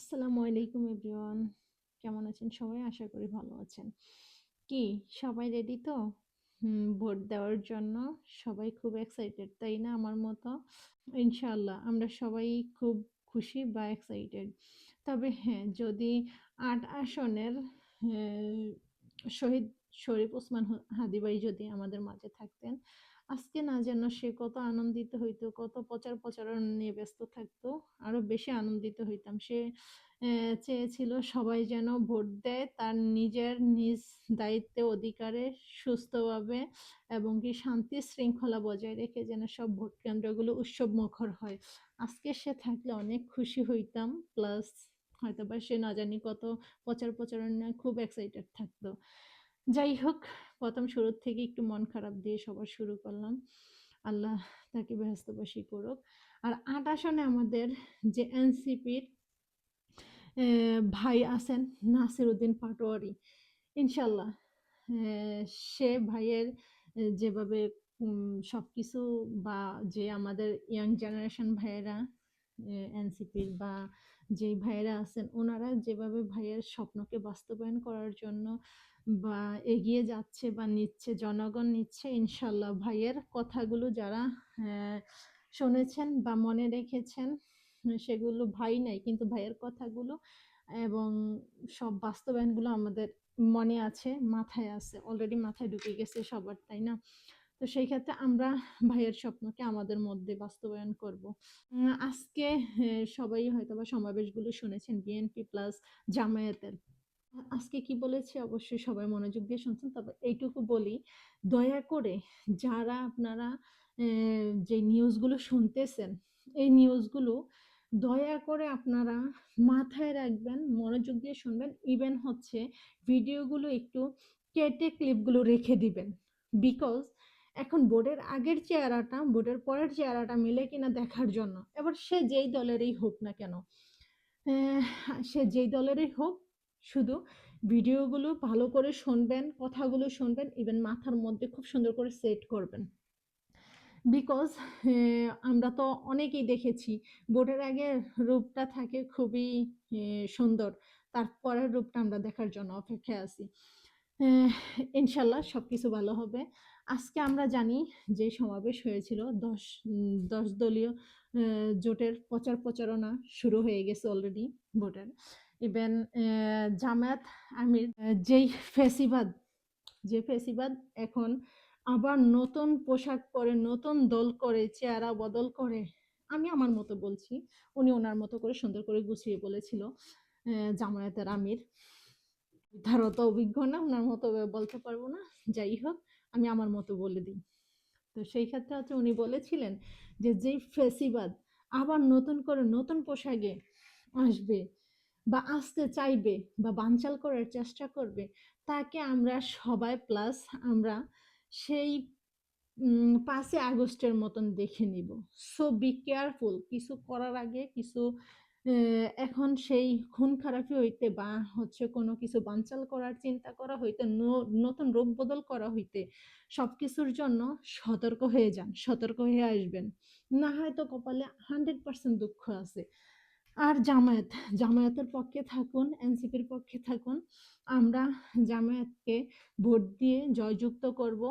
আসসালামু আলাইকুম এভরিওয়ান। কেমন আছেন সবাই? আশা করি ভালো আছেন। কি, সবাই রেডি তো? ভোট দেওয়ার জন্য সবাই খুব এক্সাইটেড তাই না? আমার মতো? ইনশাল্লাহ আমরা সবাই খুব খুশি বা এক্সাইটেড তবে হ্যাঁ যদি আট আসনের শহীদ শরীফ ওসমান হাদিবাই যদি আমাদের মাঝে থাকতেন আজকে না যেন সে কত আনন্দিত হইতো, কত প্রচার প্রচারণ নিয়ে ব্যস্ত থাকতো, আরও বেশি আনন্দিত হইতাম। সে চেয়েছিল সবাই যেন ভোট দেয়, তার নিজের নিজ দায়িত্বে, অধিকারে, সুস্থভাবে এবং কি শান্তি শৃঙ্খলা বজায় রেখে যেন সব ভোট কেন্দ্রগুলো উৎসব মুখর হয়। আজকে সে থাকলে অনেক খুশি হইতাম, প্লাস হয়তো বা সে না জানি কত প্রচার প্রচারণা খুব এক্সাইটেড থাকতো। যাই হোক, প্রথম শুরুর থেকে একটু মন খারাপ দিয়ে সবার শুরু করলাম। আল্লাহ তাকে ব্যস্তবাসী করুক। আর আট আসনে আমাদের যে এনসিপির ভাই আছেন নাসির উদ্দিন পাটোয়ারি ইনশাল্লাহ সে ভাইয়ের যেভাবে সব কিছু বা যে আমাদের ইয়াং জেনারেশন ভাইয়েরা এনসিপির বা যে ভাইয়েরা আছেন, ওনারা যেভাবে ভাইয়ের স্বপ্নকে বাস্তবায়ন করার জন্য বা এগিয়ে যাচ্ছে বা নিচ্ছে, জনগণ নিচ্ছে, ইনশাল্লাহ ভাইয়ের কথাগুলো যারা শুনেছেন বা মনে রেখেছেন, সেগুলো ভাই নাই, কিন্তু ভাইয়ের কথাগুলো এবং সব বাস্তবায়নগুলো আমাদের মনে আছে, মাথায় আছে অলরেডি মাথায় ঢুকে গেছে সবার, তাই না? তো সেই ক্ষেত্রে আমরা ভাইয়ের স্বপ্নকে আমাদের মধ্যে বাস্তবায়ন করব। আজকে সবাই হয়তো বা সমাবেশগুলো শুনেছেন বিএনপি প্লাস জামায়াতের। আজকে কি বলেছে? অবশ্যই সবাই মনোযোগ দিয়ে শুনছেন। তবে এইটুকু বলি, দয়া করে যারা আপনারা যে নিউজগুলো শুনতেছেন, এই নিউজগুলো দয়া করে আপনারা মাথায় রাখবেন, মনোযোগ দিয়ে শুনবেন। ইভেন হচ্ছে, ভিডিওগুলো একটু কেটে ক্লিপগুলো রেখে দিবেন। বিকজ এখন বোর্ডের আগের চেহারাটা, বোর্ডের পরের চেহারাটা মিলে কিনা দেখার জন্য। এবার সে যেই দলেরই হোক না কেন সে যেই দলেরই হোক, শুধু ভিডিওগুলো ভালো করে শুনবেন, কথাগুলো শুনবেন ইভেন মাথার মধ্যে খুব সুন্দর করে সেট করবেন। বিকজ আমরা তো অনেকেই দেখেছি, বোর্ডের আগের রূপটা থাকে খুবই সুন্দর তারপরের রূপটা আমরা দেখার জন্য অপেক্ষায় আছি। ইনশাল্লাহ সব কিছু ভালো হবে। আজকে আমরা জানি যে সমাবেশ হয়েছিল, দশ দশ দলীয় জোটের প্রচার প্রচারণা শুরু হয়ে গেছে অলরেডি ভোটের। ইভেন জামায়াত আমির যেই ফেসিবাদ, যে ফেসিবাদ এখন আবার নতুন পোশাক পরে, নতুন দল করে, চেহারা বদল করে, আমি আমার মতো বলছি, উনি ওনার মতো করে সুন্দর করে গুছিয়ে বলেছিল জামায়াতের আমির। তার অত অভিজ্ঞ না, ওনার মতো বলতে পারব না, যাই হোক। আমি আমার মতো বলে দিই। তো সেই ক্ষেত্রে হচ্ছে উনি বলেছিলেন যে, যেই ফেসিবাদ আবার নতুন করে নতুন পোশাকে আসবে বা আসতে চাইবে বা বানচাল করার চেষ্টা করবে, তাকে আমরা সবাই প্লাস আমরা সেই পাঁচই আগস্টের মতন দেখে নিব। সো বি কেয়ারফুল কিছু করার আগে, কিছু এখন সেই খুন খারাপি হইতে বা হচ্ছে কোনো কিছু বানচাল করার চিন্তা করা হইতে নতুন রূপ বদল করা হইতে সব কিছুর জন্য সতর্ক হয়ে যান, সতর্ক হয়ে আসবেন। না হয়তো কপালে হান্ড্রেড পার্সেন্ট দুঃখ আছে। আর জামায়াত, জামায়াতের পক্ষে থাকুন, এনসিপির পক্ষে থাকুন, আমরা জামায়াতকে ভোট দিয়ে জয়যুক্ত করব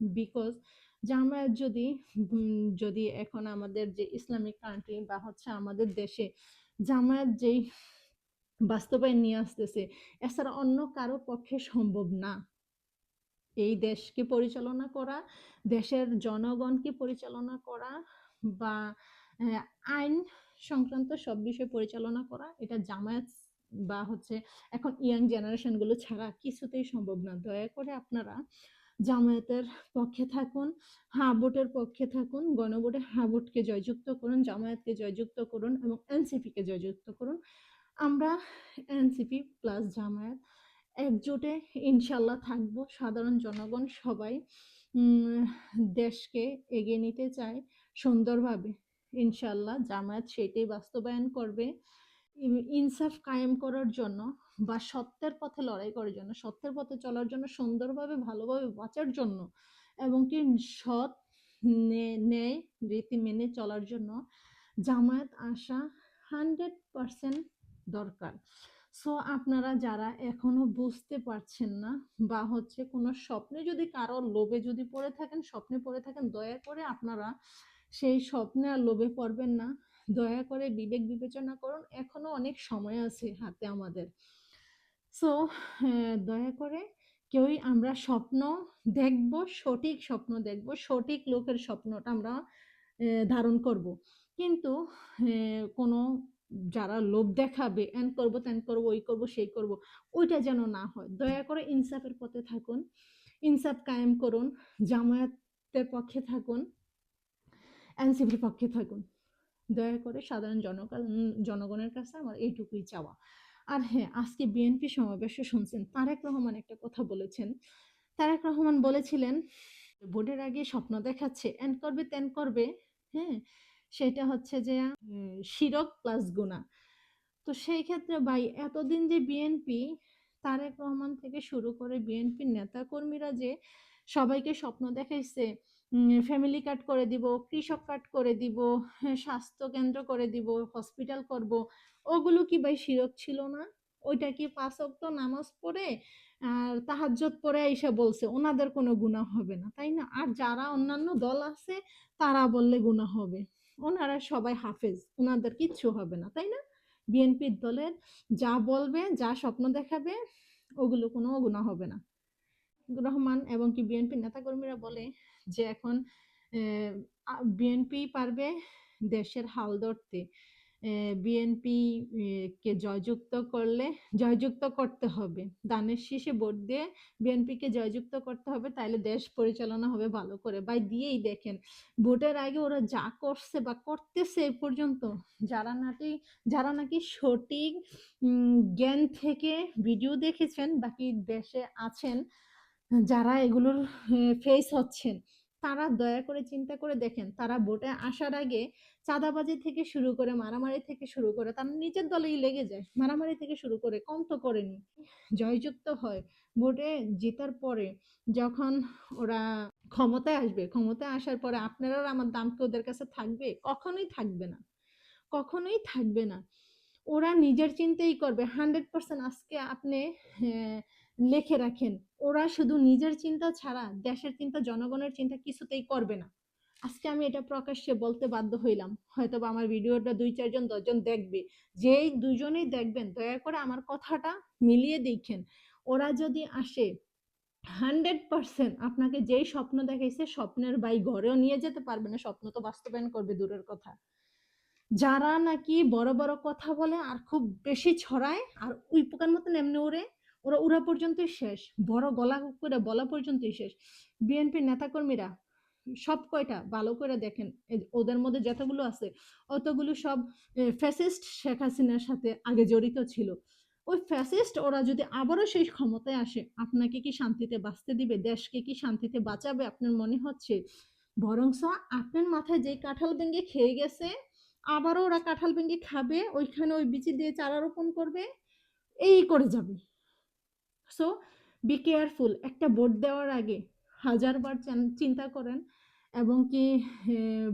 বিকজ জামায়াত যদি যদি এখন আমাদের যে ইসলামিক কান্ট্রি বা হচ্ছে আমাদের দেশে জামায়াত যেই বাস্তবায়ন নিয়ে আসতেছে এছাড়া অন্য কারও পক্ষে সম্ভব না। এই দেশকে পরিচালনা করা, দেশের জনগণকে পরিচালনা করা বা আইন সংক্রান্ত সব বিষয় পরিচালনা করা, এটা জামায়াত বা হচ্ছে এখন ইয়াং জেনারেশনগুলো ছাড়া কিছুতেই সম্ভব না। দয়া করে আপনারা জামায়াতের পক্ষে থাকুন হ্যাঁ ভোটের পক্ষে থাকুন, গণভোটে হ্যাঁ ভোটকে জয়যুক্ত করুন, জামায়াতকে জয়যুক্ত করুন এবং এনসিপি কে জয়যুক্ত করুন। আমরা এনসিপি প্লাস জামায়াত একজোটে ইনশাল্লাহ থাকব। সাধারণ জনগণ সবাই দেশকে এগিয়ে নিতে চায় সুন্দরভাবে। ইনশাল্লাহ জামায়াত সেটাই বাস্তবায়ন করবে। ইনসাফ কায়েম করার জন্য বা সত্যের পথে লড়াই করার জন্য, সত্যের পথে চলার জন্য, সুন্দরভাবে, ভালোভাবে বাঁচার জন্য এবং কি সৎ ন্যায় রীতি মেনে চলার জন্য জামায়াত আসা হান্ড্রেড পার্সেন্ট দরকার। সো আপনারা যারা এখনও বুঝতে পারছেন না বা হচ্ছে কোনো স্বপ্নে যদি কারও লোভে যদি পড়ে থাকেন, স্বপ্নে পড়ে থাকেন, দয়া করে আপনারা সেই স্বপ্নে আর লোভে পড়বেন না। দয়া করে বিবেক বিবেচনা করুন। এখনও অনেক সময় আছে হাতে আমাদের। সো দয়া করে কেউই আমরা স্বপ্ন দেখব, সঠিক স্বপ্ন দেখব, সঠিক লোকের স্বপ্নটা আমরা ধারণ করব। কিন্তু কোনো যারা লোভ দেখাবে, এন করব, তেন করব, ওই করব, সেই করব ওইটা যেন না হয়। দয়া করে ইনসাফের পথে থাকুন, ইনসাফ কায়েম করুন, জামায়াতের পক্ষে থাকুন, এনসিপির পক্ষে থাকুন। দয়া করে সাধারণ জনগণ জনগণের কাছে আমার এইটুকুই চাওয়া। আর হ্যাঁ আজকে বিএনপি সমাবেশে শুনছেন তারেক রহমান একটা কথা বলেছেন। তারেক রহমান বলেছিলেন ভোটের আগে স্বপ্ন দেখাচ্ছে এন করবে তেন করবে। হ্যাঁ সেটা হচ্ছে যে শিরক প্লাস গুণা। তো সেই ক্ষেত্রে ভাই, এতদিন যে বিএনপি তারেক রহমান থেকে শুরু করে বিএনপির নেতা কর্মীরা যে সবাইকে স্বপ্ন দেখাইছে ফ্যামিলি কার্ড করে দিব, কৃষক কার্ড করে দিব, স্বাস্থ্য কেন্দ্র করে দিব হসপিটাল করব। ওগুলো কি ভাই শিরক ছিল না? ওইটা কি পাঁচ ওয়াক্ত নামাজ পড়ে, আর তাহাজ্জত পড়ে এসে বলছে, ওনাদের কোনো গুনাহ হবে না। তাই না? আর যারা অন্যান্য দল আছে, তারা বললে গুনাহ হবে। ওনারা সবাই হাফেজ, ওনাদের কিচ্ছু হবে না, তাই না? বিএনপির দলের যা বলবে, যা স্বপ্ন দেখাবে, ওগুলো কোনো গুণা হবে না। রহমান এবং কি বিএনপি নেতাকর্মীরা বলে যে এখন বিএনপি পারবে দেশের হাল ধরতে। বিএনপি কে জয়যুক্ত করলে, জয়যুক্ত করতে হবে। দানের শীষে ভোট দিয়ে বিএনপিকে জয়যুক্ত করতে হবে তাহলে দেশ পরিচালনা হবে ভালো করে। বাই দিয়েই দেখেন, ভোটের আগে ওরা যা করছে বা করতেছে এ পর্যন্ত, যারা নাকি যারা নাকি সঠিক জ্ঞান থেকে ভিডিও দেখেছেন, বাকি দেশে আছেন যারা এগুলোর ফেস হচ্ছেন, তারা দয়া করে চিন্তা করে দেখেন, তারা ভোটে আসার আগে চাঁদাবাজি থেকে শুরু করে মারামারি থেকে শুরু করে, তারা নিজের দলেই লেগে যায়, মারামারি থেকে শুরু করে, কম তো করেনি। জয়যুক্ত হয়, ভোটে জেতার পরে যখন ওরা ক্ষমতায় আসবে, ক্ষমতায় আসার পরে আপনারা আমার দাম কি ওদের কাছে থাকবে? কখনোই থাকবে না, কখনোই থাকবে না। ওরা নিজের চিন্তাই করবে হান্ড্রেড পার্সেন্ট আজকে আপনি লিখে রাখেন। ওরা শুধু নিজের চিন্তা ছাড়া দেশের চিন্তা, জনগণের চিন্তা কিছুতেই করবে না। আজকে আমি এটা প্রকাশ্যে বলতে বাধ্য হইলাম। হয়তো বা আমার ভিডিওটা দুই চারজন দশজন দেখবে। যেই দুজনেই দেখবেন, দয়া করে আমার কথাটা মিলিয়ে দেখেন। ওরা যদি আসে, হান্ড্রেড পার্সেন্ট আপনাকে যেই স্বপ্ন দেখাইছে, স্বপ্নের বাই ঘরেও নিয়ে যেতে পারবে না। স্বপ্ন তো বাস্তবায়ন করবে, দূরের কথা। যারা নাকি বড় বড় কথা বলে আর খুব বেশি ছড়ায়, আর ওই পোকার মতন এমনি ওরে ওরা উড়া পর্যন্তই শেষ। বড় গলা করে বলা পর্যন্তই শেষ। বিএনপির নেতাকর্মীরা সব কয়টা ভালো করে দেখেন ওদের মধ্যে যতগুলো আছে, অতগুলো সব ফ্যাসিস্ট শেখ হাসিনার সাথে আগে জড়িত ছিল। ওই ফ্যাসিস্ট ওরা যদি আবারও সেই ক্ষমতায় আসে, আপনাকে কি শান্তিতে বাঁচতে দিবে? দেশকে কি শান্তিতে বাঁচাবে? আপনার মনে হচ্ছে? বরংস আপনার মাথায় যে কাঁঠাল ভেঙে খেয়ে গেছে, আবারও ওরা কাঁঠাল ভেঙে খাবে, ওইখানে ওই বিচি দিয়ে চারা রোপণ করবে, এই করে যাবে। সো বি কেয়ারফুল একটা ভোট দেওয়ার আগে হাজারবার চান- চিন্তা করেন এবং কি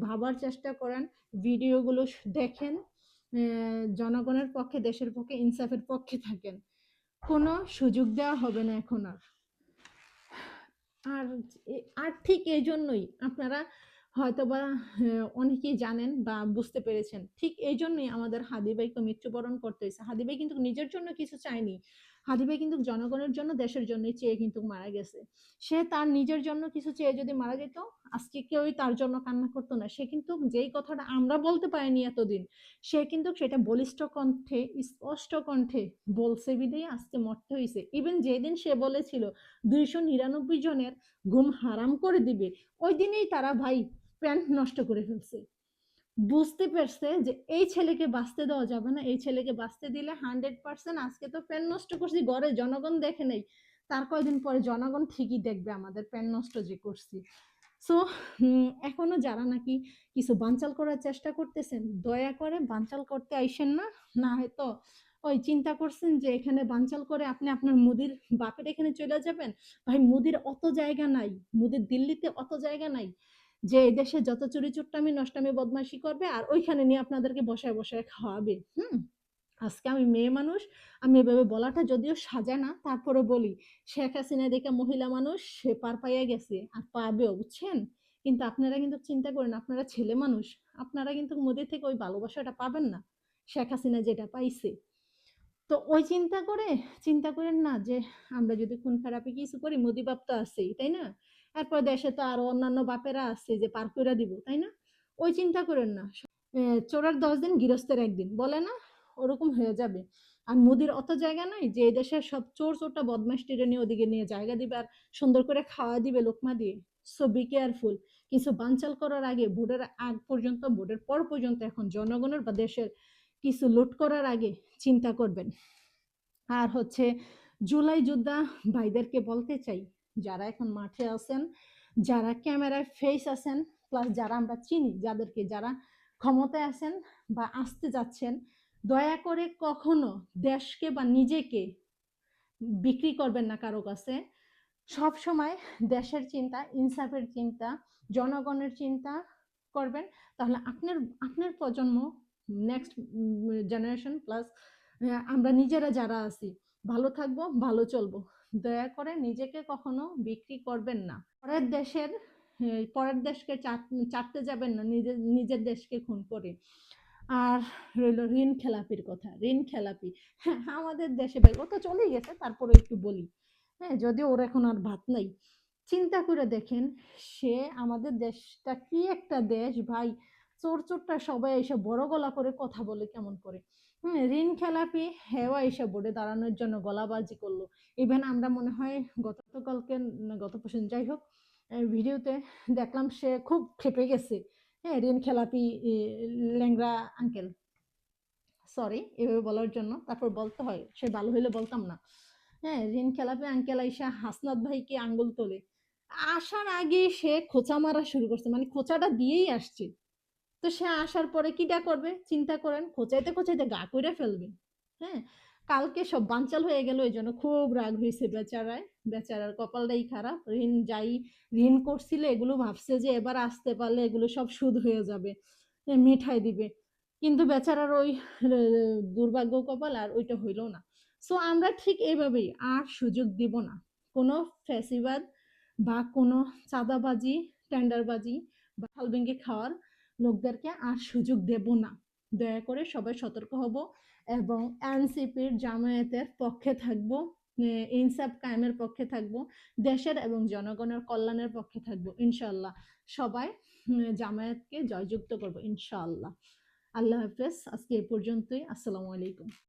ভাবার চেষ্টা করেন। ভিডিওগুলো দেখেন। জনগণের পক্ষে, দেশের পক্ষে, ইনসাফের পক্ষে থাকেন। কোনো সুযোগ দেওয়া হবে না এখন আর। আর আর ঠিক এই জন্যই আপনারা হয়তোবা অনেকেই জানেন বা বুঝতে পেরেছেন। ঠিক এই জন্যই আমাদের হাদিবাইকে মৃত্যুবরণ করতে হয়েছে। হাদি ভাই কিন্তু নিজের জন্য কিছু চায়নি। হাদি ভাই কিন্তু জনগণের জন্য, দেশের জন্যই চেয়ে কিন্তু মারা গেছে। সে তার নিজের জন্য কিছু চেয়ে যদি মারা যেত, আজকে কেউই তার জন্য কান্না করতো না। সে কিন্তু যেই কথাটা আমরা বলতে পারিনি এতদিন, সে কিন্তু সেটা বলিষ্ঠ কণ্ঠে, স্পষ্ট কণ্ঠে বলছে বিধেই আজকে মরতে হয়েছে ইভেন যেদিন সে বলেছিল, দুইশো নিরানব্বই জনের ঘুম হারাম করে দিবে, ওই দিনেই তারা ভাই প্যান্ট নষ্ট করে ফেলছে। বুঝতে পারছে যে এই ছেলেকে বাঁচতে দেওয়া যাবে না, এই ছেলেকে বাঁচতে দিলে হান্ড্রেড পার্সেন্ট আজকে তো প্যান নষ্ট করছি, ঘরে জনগণ দেখে নেই। তার কয়দিন পরে জনগণ ঠিকই দেখবে আমাদের প্যান নষ্ট যে করছি। সো এখনও যারা নাকি কিছু বানচাল করার চেষ্টা করতেছেন, দয়া করে বানচাল করতে আইসেন না না হয়তো ওই চিন্তা করছেন যে এখানে বানচাল করে আপনি আপনার মুদির বাপের এখানে চলে যাবেন? ভাই, মুদির অত জায়গা নাই, মুদির দিল্লিতে অত জায়গা নাই। যে এই দেশে যত চুরি চুট্টামি, নষ্টামি বদমাশি করবে, আর ওইখানে নিয়ে আপনাদেরকে বসায় বসায় খাওয়াবে। হুম? আজকে আমি মেয়ে মানুষ, আমি এভাবে বলাটা যদিও সাজা না তারপরে বলি, শেখ হাসিনা দেখে মহিলা মানুষ, সে পার পাইয়া গেছে, আর পাবেও, বুঝছেন? কিন্তু আপনারা কিন্তু চিন্তা করেন, আপনারা ছেলে মানুষ, আপনারা কিন্তু মোদের থেকে ওই ভালোবাসাটা পাবেন না, শেখ হাসিনা যেটা পাইছে। তো ওই চিন্তা করে, চিন্তা করেন না যে আমরা যদি খুন খারাপে কিছু করি, মোদি বাপ তো আছেই, তাই না? এরপর দেশে তো আরও অন্যান্য বাপেরা আছে যে পার করে দিব, তাই না? ওই চিন্তা করেন না। চোরার দশ দিন গৃহস্থের একদিন, বলে না? ওরকম হয়ে যাবে। আর মোদির অত জায়গা নাই যে এই দেশের সব চোর চোরটা বদমাস টেরে নিয়ে ওদিকে নিয়ে জায়গা দিবে আর সুন্দর করে খাওয়া দিবে লোকমা দিয়ে। সো বি কেয়ারফুল কিছু বানচাল করার আগে, ভোটের আগ পর্যন্ত, ভোটের পর পর্যন্ত এখন জনগণের বা দেশের কিছু লুট করার আগে চিন্তা করবেন। আর হচ্ছে জুলাই যোদ্ধা ভাইদেরকে বলতে চাই যারা এখন মাঠে আছেন, যারা ক্যামেরায় ফেস আছেন প্লাস যারা আমরা চিনি, যাদেরকে যারা ক্ষমতায় আছেন বা আসতে যাচ্ছেন, দয়া করে কখনো দেশকে বা নিজেকে বিক্রি করবেন না কারও কাছে। সব সময় দেশের চিন্তা, ইনসাফের চিন্তা, জনগণের চিন্তা করবেন। তাহলে আপনার আপনার প্রজন্ম নেক্সট জেনারেশন প্লাস আমরা নিজেরা যারা আছি, ভালো থাকব, ভালো চলবো। দয়া করে নিজেকে কখনো বিক্রি করবেন না। পরের দেশের পরের দেশকে চাটতে যাবেন না নিজের নিজের দেশকে খুন করে। আর রইল ঋণ খেলাপির কথা, ঋণ খেলাপি। হ্যাঁ আমাদের দেশে ভাই, ও তো চলেই গেছে, তারপরে একটু বলি। হ্যাঁ যদিও ওর এখন আর ভাত নাই। চিন্তা করে দেখেন, সে আমাদের দেশটা কি একটা দেশ? ভাই চোর চোরটা সবাই এসে বড় গলা করে কথা বলে কেমন করে? ঋণ খেলাপি হেওয়া এসে বোর্ডে দাঁড়ানোর জন্য গলাবাজি করল। ইভেন আমরা মনে হয় গতকালকে গত পরশু যাই হোক ভিডিওতে দেখলাম সে খুব খেপে গেছে। হ্যাঁ ঋণ খেলাপি এ, ল্যাংড়া আঙ্কেল সরি এভাবে বলার জন্য। তারপর বলতে হয় সে ভালো হইলে বলতাম না। হ্যাঁ ঋণ খেলাপি আঙ্কেল আইসা হাসনাত ভাইকে আঙ্গুল তোলে। আসার আগে সে খোঁচা মারা শুরু করছে। মানে খোঁচাটা দিয়েই আসছে। তো সে আসার পরে কিটা করবে? চিন্তা করেন, খোঁচাইতে খোঁচাইতে গা কইরা ফেলবে। হ্যাঁ? কালকে সব বানচাল হয়ে গেল, এই জন্য খুব রাগ হয়েছে বেচারায়। বেচারার কপালটাই খারাপ। ঋণ যাই ঋণ করছিল, এগুলো ভাবছে যে এবার আসতে পারলে এগুলো সব সুদ হয়ে যাবে মিঠাই দিবে। কিন্তু বেচারার ওই দুর্ভাগ্য কপাল আর ওইটা হইল না। সো আমরা ঠিক এইভাবেই আর সুযোগ দিব না। কোনো ফ্যাসিবাদ বা কোনো চাঁদাবাজি, টেন্ডারবাজি বা খাওয়ার লোকদেরকে আর সুযোগ দেব না। দয়া করে সবাই সতর্ক হব এবং এনসিপির জামায়াতের পক্ষে থাকব ইনসাফ কায়েমের পক্ষে থাকব, দেশের এবং জনগণের কল্যাণের পক্ষে থাকব ইনশাল্লাহ সবাই জামায়াতকে জয়যুক্ত করব, ইনশাআল্লাহ। আল্লাহ হাফেজ, আজকে এ পর্যন্তই। আসসালামু আলাইকুম।